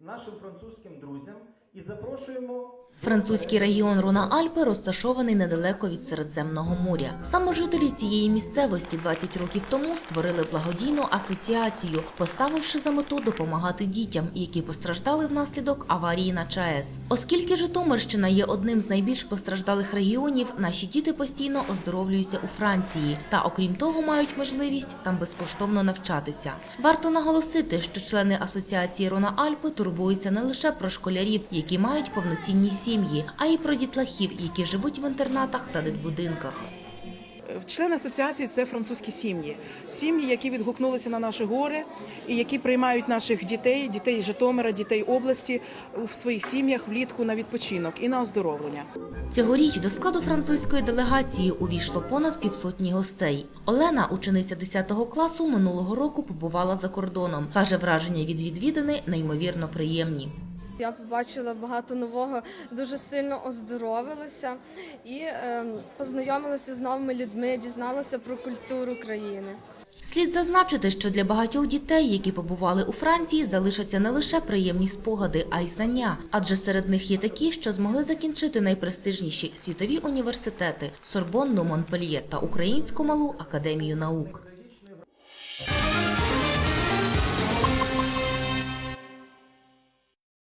нашим французьким друзям і запрошуємо. Французький регіон Руна-Альпи розташований недалеко від Середземного моря. Саме жителі цієї місцевості 20 років тому створили благодійну асоціацію, поставивши за мету допомагати дітям, які постраждали внаслідок аварії на ЧАЕС. Оскільки Житомирщина є одним з найбільш постраждалих регіонів, наші діти постійно оздоровлюються у Франції та, окрім того, мають можливість там безкоштовно навчатися. Варто наголосити, що члени асоціації Рона Альпи турбуються не лише про школярів, які мають повноцінні сім'ї, а й про дітлахів, які живуть в інтернатах та дитбудинках. Члени асоціації це французькі сім'ї, сім'ї, які відгукнулися на наші гори і які приймають наших дітей, дітей Житомира, дітей області в своїх сім'ях влітку на відпочинок і на оздоровлення. Цьогоріч до складу французької делегації увійшло понад півсотні гостей. Олена, учениця 10 класу, минулого року побувала за кордоном. Каже, враження від відвідини неймовірно приємні. Я побачила багато нового, дуже сильно оздоровилася і ем, познайомилася з новими людьми, дізналася про культуру країни. Слід зазначити, що для багатьох дітей, які побували у Франції, залишаться не лише приємні спогади, а й знання. Адже серед них є такі, що змогли закінчити найпрестижніші світові університети Сорбонну, Монпельє та Українську малу академію наук.